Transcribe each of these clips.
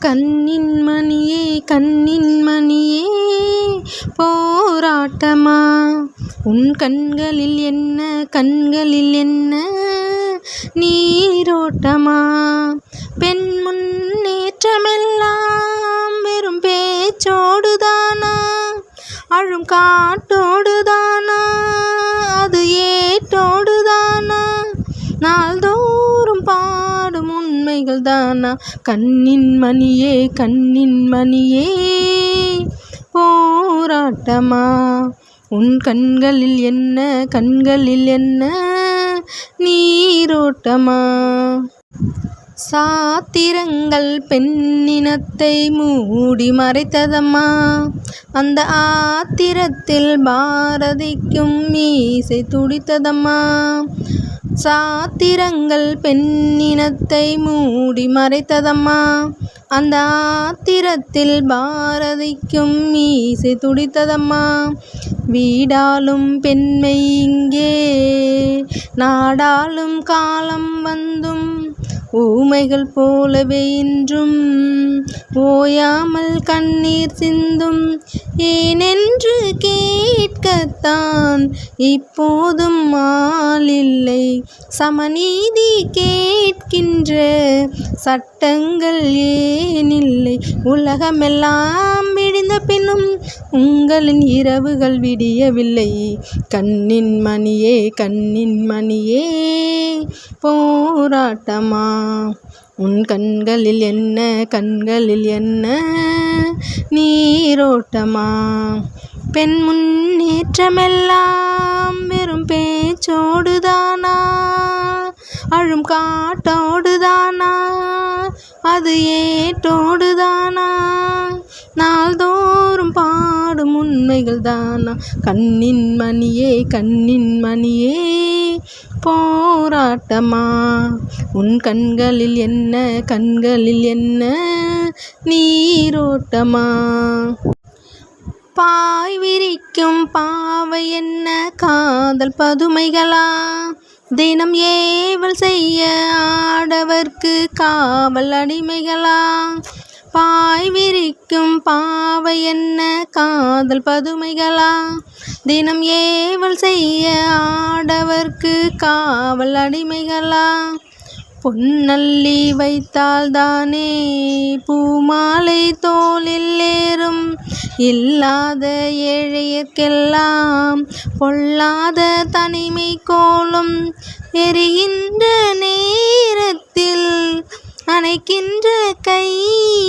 கண்ணின் மணியே கண்ணின் மணியே போராட்டமா? உன் கண்களில் என்ன கண்களில் என்ன நீரோட்டமா? பெண் முன்னேற்றமெல்லாம் வெறும் பேச்சோடுதானா? அழும் காட்டோ தானா கண்ணின் மணியே கண்ணின் மணியே போராட்டமா? உன் கண்களில் என்ன கண்களில் என்ன நீரோட்டமா? சாத்திரங்கள் பெண்ணினத்தை மூடி மறைத்ததம்மா. அந்த ஆத்திரத்தில் பாரதிக்கும் மீசை துடித்ததம்மா. சாத்திரங்கள் பெண்ணினத்தை மூடி மறைத்ததம்மா. அந்த ஆத்திரத்தில் பாரதிக்கும் மீசை துடித்ததம்மா. வீடாலும் பெண்மை இங்கே நாடாலும் காலம் வந்தும் ஊமைகள் போலவே இன்றும் ஓயாமல் கண்ணீர் சிந்தும். ஏனென்று கேட்கத்தான் இப்போதும் ஆளில்லை சமநீதி கேட்கின்ற சட்டங்கள் ஏனில்லை உலகமெல்லாம் விடிந்த பின்னும் உங்களின் இரவுகள் விடியவில்லை. கண்ணின் மணியே கண்ணின் மணியே. போராட்டமா? உன் கண்களில் என்ன? கண்களில் என்ன? நீரோட்டமா? பெண் முன்னேற்றமெல்லாம் வெறும் பேச்சோடுதானா? அழும் காட்டோடுதானா? அது ஏட்டோடுதானா? நாள்தோறும் பாடும் தானா கண்ணின் மணியே கண்ணின் மணியே போராட்டமா? உன் கண்களில் என்ன கண்களில் என்ன நீரோட்டமா? பாய் விரிக்கும் பாவை என்ன காதல் பதுமைகளா? தினம் ஏவல் செய்ய ஆடவர்க்கு காவல் அடிமைகளா? பாய் விரிக்கும் பாவை என்ன? காதல் பதுமைகளா? தினம் ஏவல் செய்ய ஆடவர்க்கு காவல் அடிமைகளா? புன்னள்ளி வைத்தால் தானே பூமாலை தோளில் ஏறும். இல்லாத ஏழையர்க்கெல்லாம் பொல்லாத தனிமை கோலும். எரிகின்ற நேரத்தில் அணைக்கின்ற கை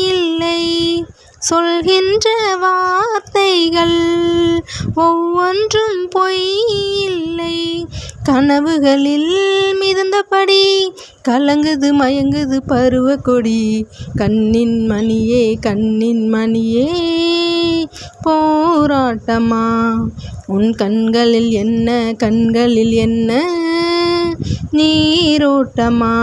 இல்லை சொல்கின்ற வார்த்தைகள் ஒவ்வொன்றும் பொய் இல்லை கனவுகளில் மிதந்தபடி கலங்குது மயங்குது பருவ கொடி கண்ணின் மணியே கண்ணின் மணியே போராட்டமா? உன் கண்களில் என்ன கண்களில் என்ன? நீரோட்டமா?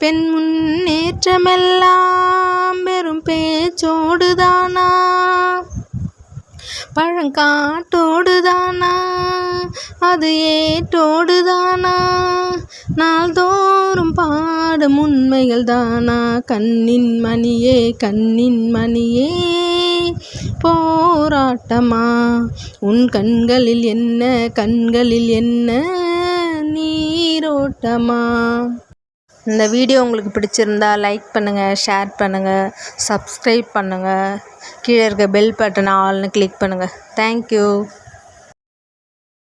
பெண் முன்னேற்றமெல்லாம் வெறும் பேச்சோடுதானா? பழங்காட்டோடுதானா? அது ஏட்டோடுதானா? நாள்தோறும் பாடும் உண்மைகள் தானா கண்ணின் மணியே கண்ணின் மணியே போராட்டமா? உன் கண்களில் என்ன கண்களில் என்ன நீரோட்டமா? இந்த வீடியோ உங்களுக்கு பிடிச்சிருந்தா லைக் பண்ணுங்கள் ஷேர் பண்ணுங்கள் சப்ஸ்கிரைப் பண்ணுங்கள் கீழே இருக்க பெல் பட்டனை ஆல்னு கிளிக் பண்ணுங்கள் தேங்க்யூ